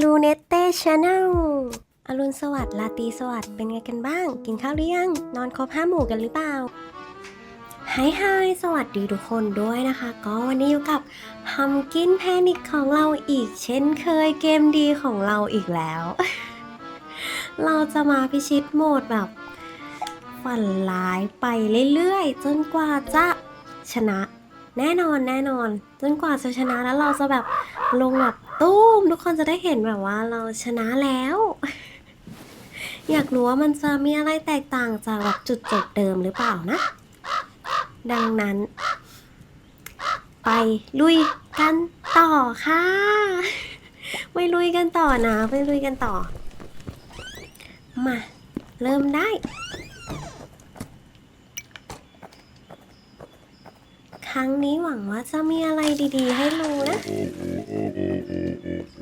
ลูเนเต้ชาแนลอรุณสวัสดิ์ลาตรีสวัสดิ์เป็นไงกันบ้าง กินข้าวหรือยัง นอนครบห้าหมู่กันหรือเปล่าไฮไฮสวัสดีทุกคนด้วยนะคะ ก็วันนี้อยู่กับฮัมกินแพนิคของเราอีก เช่นเคยเกมดีของเราอีกแล้ว เราจะมาพิชิตโหมดแบบ ฝันร้ายไปเรื่อยๆ จนกว่าจะชนะ แน่นอนแน่นอน จนกว่าจะชนะแล้วเราจะแบบลงแบบ ตุ้มทุกคนจะได้เห็นแบบว่าเราชนะแล้ว อยากรู้ว่ามันจะมีอะไรแตกต่างจากแบบจุดจบเดิมหรือเปล่านะ ดังนั้น ไปลุยกันต่อค่ะไปลุยกันต่อนะไปลุยกันต่อ มา เริ่มได้ ครั้งนี้หวังว่าจะมีอะไรดีๆ ให้รู้นะ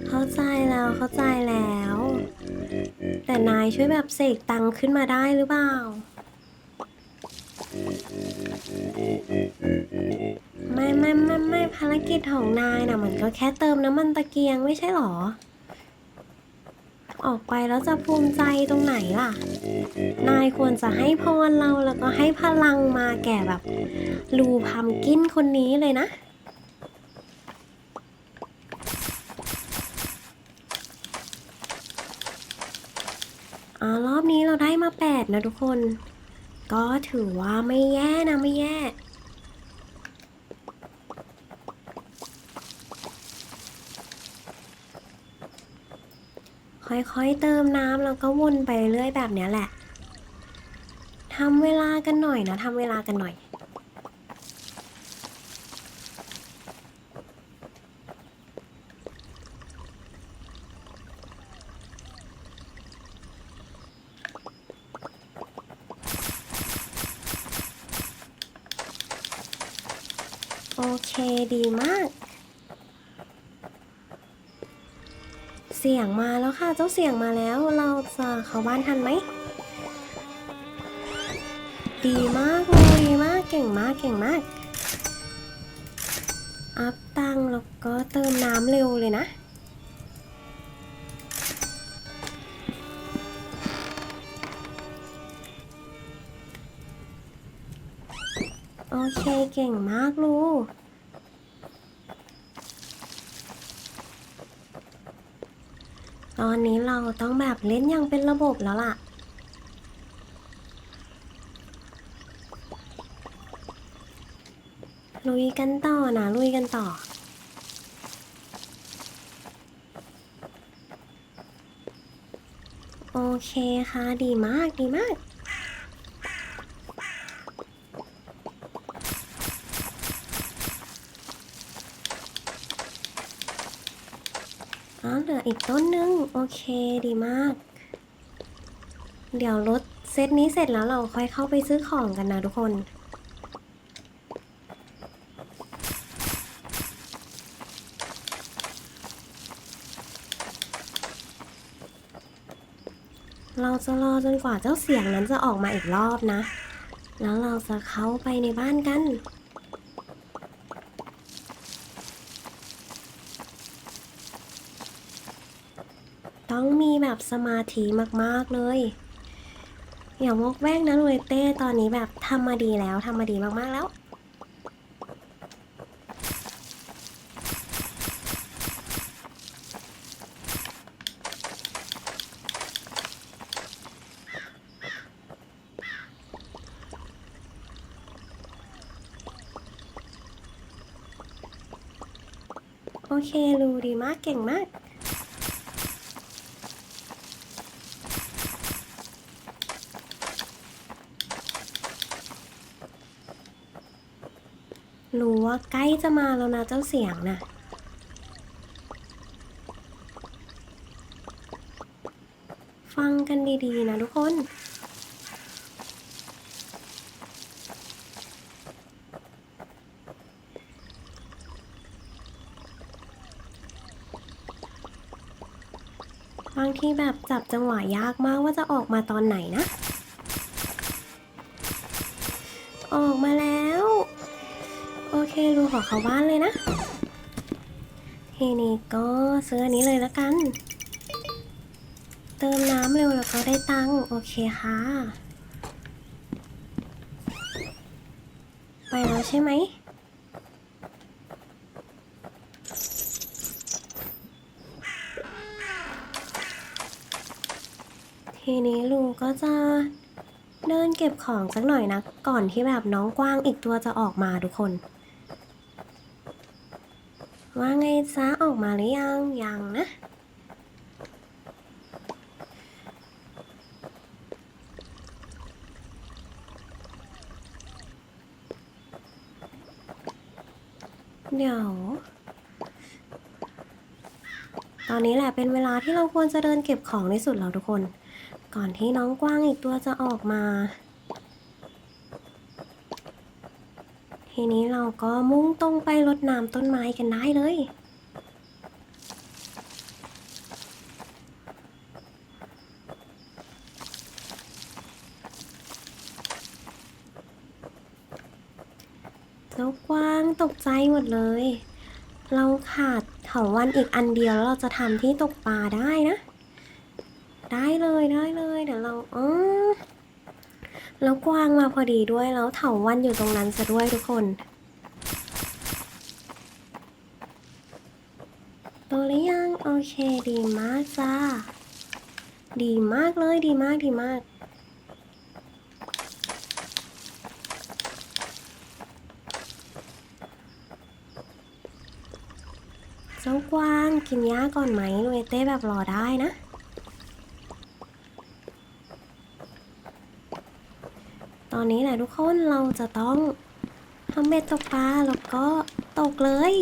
เข้าใจแล้วเข้าใจแล้ว แต่นายช่วยแบบเสกตังค์ขึ้นมาได้หรือเปล่าไม่ไม่ไม่ไม่ภารกิจของนายนะมันก็แค่เติมน้ำมันตะเกียงไม่ใช่หรอ ออกไปแล้วจะภูมิใจตรงไหนล่ะ นายควรจะให้พรเราแล้วก็ให้พลังมาแก่แบบลูพัมกินคนนี้เลยนะอารอบนี้เราได้มาแปดนะทุกคน ก็ถือว่าไม่แย่นะไม่แย่ ค่อยๆเติมน้ำแล้วก็วนไปเรื่อยแบบนี้แหละทำเวลากันหน่อยนะทำเวลากันหน่อย โอเคดีมาก เสียงมาแล้วค่ะ เจ้าเสียงมาแล้ว เราจะเข้าบ้านทันไหม ดีมากเลยดีมาก เก่งมาก เก่งมาก อัพตังแล้วก็เติมน้ำเร็วเลยนะ โอเค เก่งมากลูก อนนี้เราต้องแบบเล่นอย่างเป็นระบบแล้วล่ะ ลุยกันต่อนะลุยกันต่อโอเคค่ะ ดีมาก ดีมาก อีกต้นนึง โอเคดีมาก เดี๋ยวรถเซตนี้เสร็จแล้วเราค่อยเข้าไปซื้อของกันนะทุกคน เราจะรอจนกว่าเจ้าเสียงนั้นจะออกมาอีกรอบนะ แล้วเราจะเข้าไปในบ้านกัน ต้องมี แบบสมาธิมากๆเลย อย่าวกแวกนะลุยเต้ตอนนี้แบบทำมาดีแล้วทำมาดีมากๆแล้วโอเคลูดีมาก เก่งมาก รู้ ว่าใกล้จะมาแล้วนะเจ้าเสียงน่ะ ฟังกันดีๆนะทุกคนบางทีแบบจับจังหวะยากมากว่าจะออกมาตอนไหนนะ ออกมาแล้ว รูขอเขาบ้านเลยนะทีนี้ก็ซื้ออันนี้เลยละกัน เติมน้ำเร็วแล้วก็ได้ตังค์โอเคค่ะ ไปแล้วใช่ไหมทีนี้ลุงก็จะเดินเก็บของสักหน่อยนะ ก่อนที่แบบน้องกว้างอีกตัวจะออกมาทุกคน ว่าไงจ้าออกมาหรือยัง ยังนะ เดี๋ยว ตอนนี้แหละเป็นเวลาที่เราควรจะเดินเก็บของที่สุดแล้วทุกคน ก่อนที่น้องกว้างอีกตัวจะออกมา ทีนี้เราก็มุ่งตรงไปรดน้ำต้นไม้กันได้เลย เจ้ากวางตกใจหมดเลย เราขาดเถาวันอีกอันเดียวแล้วเราจะทำที่ตกปลาได้นะ ได้เลยได้เลยเดี๋ยวเราเออ แล้วกวางมาพอดีด้วยแล้วเถาวันอยู่ตรงนั้นซะด้วยทุกคน โตหรือยัง โอเค ดีมากจ้า ดีมากเลยดีมากดีมากเจ้ากวางกินหญ้าก่อนไหมลุยเต้แบบรอได้นะ อนนี้แหละทุกคนเราจะต้องทำเบ็ดตกปลาแล้วก็ตกเลย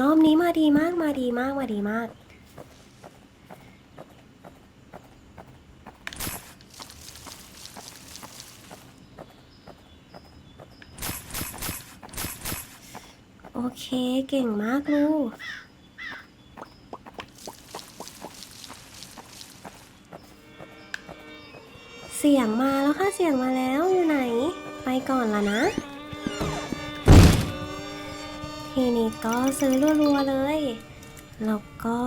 รอบนี้มาดีมากมาดีมากมาดีมากโอเคเก่งมากลูก สียงมาแล้วค่ะเสียงมาแล้วอยู่ไหน ไปก่อนละนะ ทีนี้ก็ซื้อรัวๆเลย แล้วก็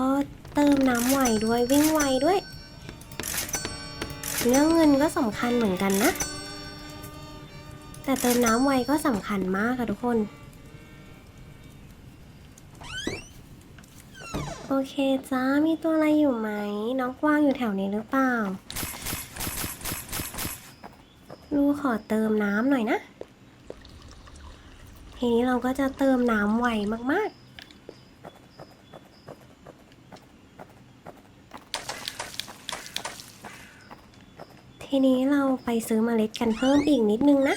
เติมน้ำไหวด้วยวิ่งไวด้วย เรื่องเงินก็สำคัญเหมือนกันนะ แต่เติมน้ำไวก็สำคัญมากค่ะทุกคน โอเคจ้ามีตัวอะไรอยู่ไหม น้องกว้างอยู่แถวนี้หรือเปล่า ลูกขอเติมน้ำหน่อยนะ ทีนี้เราก็จะเติมน้ำไวมากๆ ทีนี้เราไปซื้อเมล็ดกันเพิ่มอีกนิดนึงนะ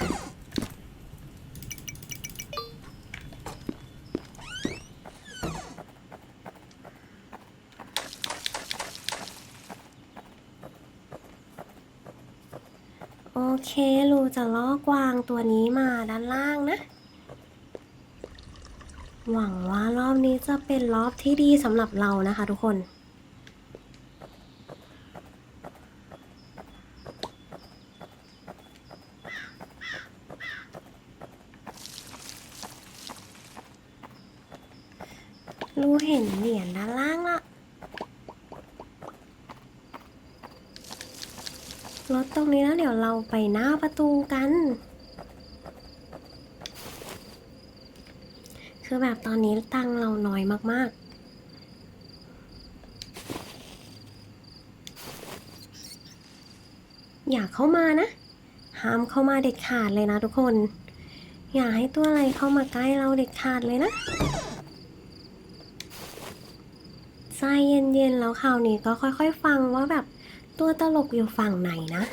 เคลูจะล่อกวางตัวนี้มาด้านล่างนะ หวังว่ารอบนี้จะเป็นรอบที่ดีสำหรับเรานะคะทุกคนลูเห็นเหรียญด้านล่างละ รถ ตรงนี้แล้วเดี๋ยวเราไปหน้าประตูกัน คือแบบตอนนี้ตังเราน้อยมาก ๆอย่าเข้ามานะ ห้ามเข้ามาเด็ดขาดเลยนะทุกคน อย่าให้ตัวอะไรเข้ามาใกล้เราเด็ดขาดเลยนะ ใจเย็นๆแล้วคราวนี้ก็ค่อยๆ ฟังว่าแบบ ตัวตลกอยู่ฝั่งไหนนะ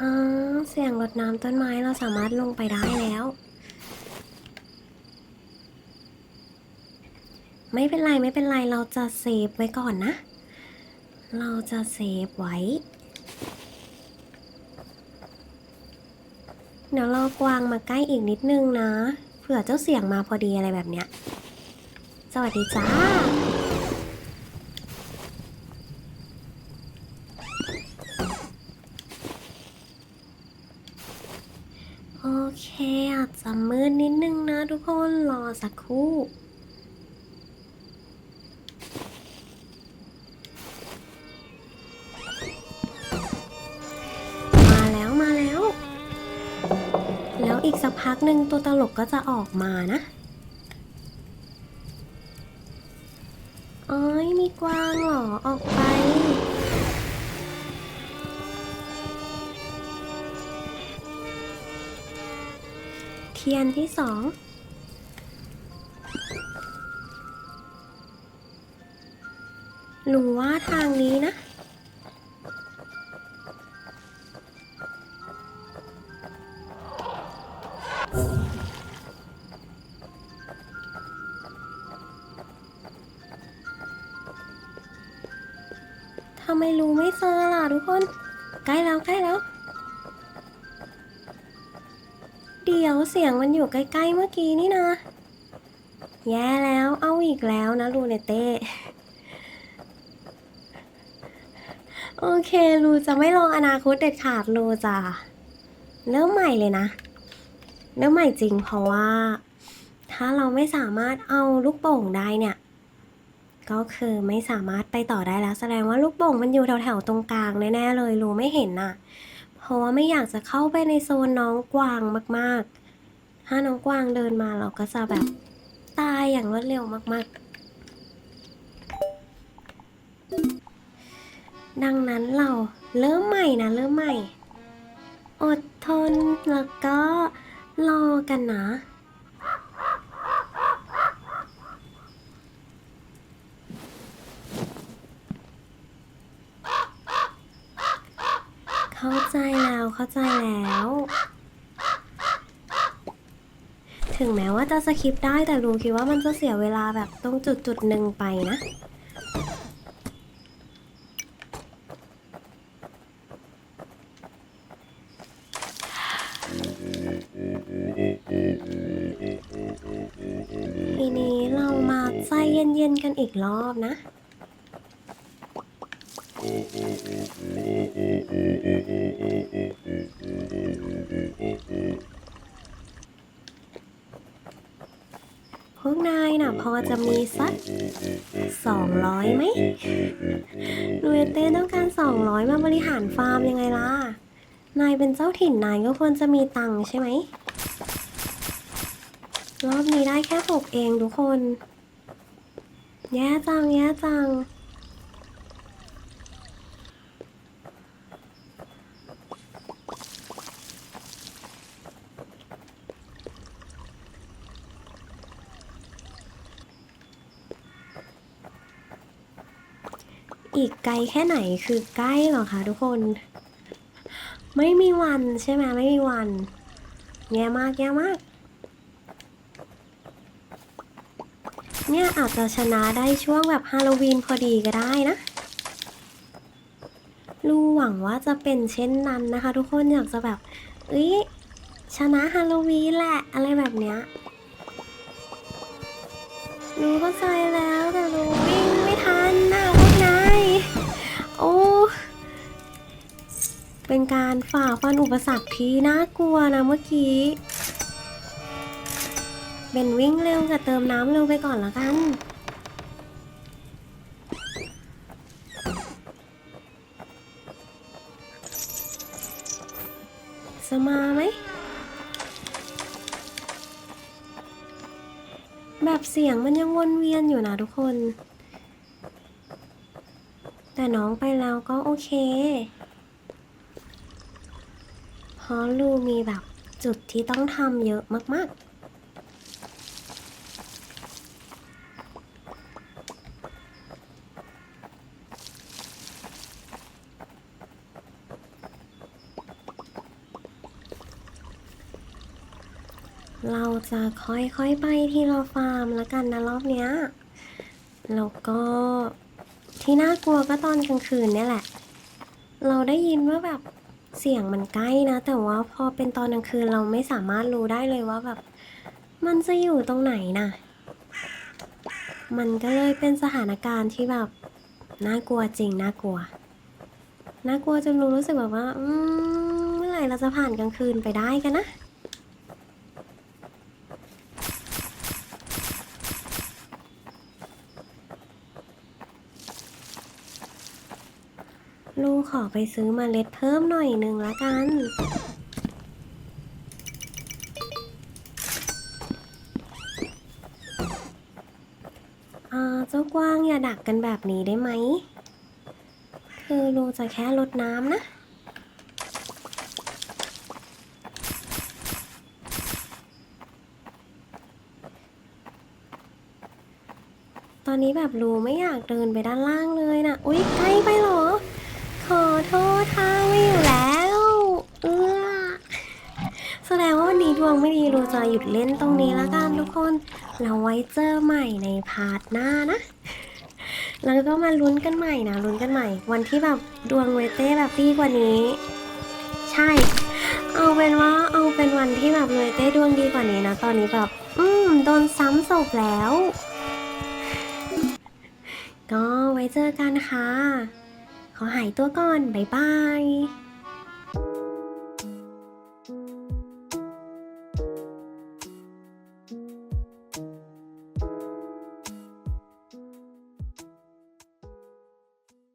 อ๋อเสียงรดน้ำต้นไม้เราสามารถลงไปได้แล้ว ไม่เป็นไรไม่เป็นไรเราจะเซฟไว้ก่อนนะ เราจะเซฟไว้ เดี๋ยวเรากวางมาใกล้อีกนิดนึงนะ เผื่อเจ้าเสียงมาพอดีอะไรแบบเนี้ย สวัสดีจ้า สักครู่อีกสักพักหนึ่งตัวตลกก็จะออกมานะเอ้ยมีกวางหรอ ออกไป เทียนที่สอง ลุงว่าทางนี้นะ ทำไมลุงไม่เจอล่ะทุกคน ใกล้แล้วใกล้แล้ว เดี๋ยวเสียงมันอยู่ใกล้ ๆ เมื่อกี้นี่นะ แย่แล้วเอาอีกแล้วนะลูเนเต้ โอ เคลูจะไม่รออนาคตเด็ดขาดลูจะเริ่มใหม่เลยนะ เริ่มใหม่จริงเพราะว่า ถ้าเราไม่สามารถเอาลูกโป่งได้เนี่ย ก็คือไม่สามารถไปต่อได้แล้ว แสดงว่าลูกโป่งมันอยู่แถวๆตรงกลางแน่ๆเลยลูไม่เห็นน่ะ เพราะว่าไม่อยากจะเข้าไปในโซนน้องกวางมากๆ ถ้าน้องกวางเดินมาเราก็จะแบบตายอย่างรวดเร็วมากๆ ดังนั้นเราเริ่มใหม่นะเริ่มใหม่ อดทนแล้วก็รอกันนะเข้าใจแล้วเข้าใจแล้ว ถึงแม้ว่าจะสคิปได้แต่ลุงคิดว่ามันจะเสียเวลาแบบตรงจุดจุดหนึ่งไปนะ ใจเย็นๆกันอีกรอบนะ พวกนายน่ะ พอจะมีสักสองร้อยไหมลูเอเต้ต้องการสองร้อยมาบริหารฟาร์มยังไงล่ะ นายเป็นเจ้าถิ่นนายก็ควรจะมีตังค์ใช่ไหมรอบนี้ได้แค่หกเองทุกคน แย่จังแย่จัง อีกไกลแค่ไหนคือใกล้หรอคะทุกคน ไม่มีวันใช่ไหมไม่มีวัน แย่มากแย่มาก เนี่ยอาจจะชนะได้ช่วงแบบฮาโลวีนพอดีก็ได้นะ ลูหวังว่าจะเป็นเช่นนั้นนะคะ ทุกคนอยากจะแบบเอ้ยชนะฮาโลวีนแหละอะไรแบบเนี้ยลูก็ใจแล้วแต่ลูวิ่งไม่ทันนะพวกนายโอ้เป็นการฝ่าฟันอุปสรรคที่น่ากลัวนะเมื่อกี้ เป็นวิ่งเร็วกับเติมน้ำเร็วไปก่อนละกัน สมาไหม แบบเสียงมันยังวนเวียนอยู่นะทุกคน แต่น้องไปแล้วก็โอเคเพราะลูมีแบบจุดที่ต้องทำเยอะมาก ๆ เราจะค่อยๆไปทีละฟาร์มแล้วกันนะรอบเนี้ย แล้วก็ที่น่ากลัวก็ตอนกลางคืนเนี่ยแหละ เราได้ยินว่าแบบเสียงมันใกล้นะ แต่ว่าพอเป็นตอนกลางคืนเราไม่สามารถรู้ได้เลยว่าแบบ มันจะอยู่ตรงไหนน่ะมันก็เลยเป็นสถานการณ์ที่แบบน่ากลัวจริงน่ากลัวน่ากลัวจนรู้รู้สึกแบบว่าเมื่อไหร่เราจะผ่านกลางคืนไปได้กันนะ ไปซื้อมเมล็ดเพิ่มหน่อยหนึ่งละกัน อ่าเจ้ากว้างอย่าดักกันแบบนี้ได้ไหม คือลูจะแค่ลดน้ำนะตอนนี้แบบรูไม่อยากเดินไปด้านล่างเลยนะ อุ๊ย ใกล้ไปหรอ ขอโทษทางไม่อยู่แล้ว เอื้อแสดงว่าวันนี้ดวงไม่ดีรูจะหยุดเล่นตรงนี้แล้วกันทุกคน เราไว้เจอใหม่ในพาร์ทหน้านะแล้วก็มาลุ้นกันใหม่นะลุ้นกันใหม่ วันที่แบบดวงเวเต้แบบดีกว่านี้ ใช่ เอาเป็นว่าเอาเป็นวันที่แบบเวเต้ดวงดีกว่านี้นะตอนนี้แบบ อืมโดนซ้ำศพแล้ว ก็ไว้เจอกันค่ะ ขอหายตัวก่อน บ๊ายบาย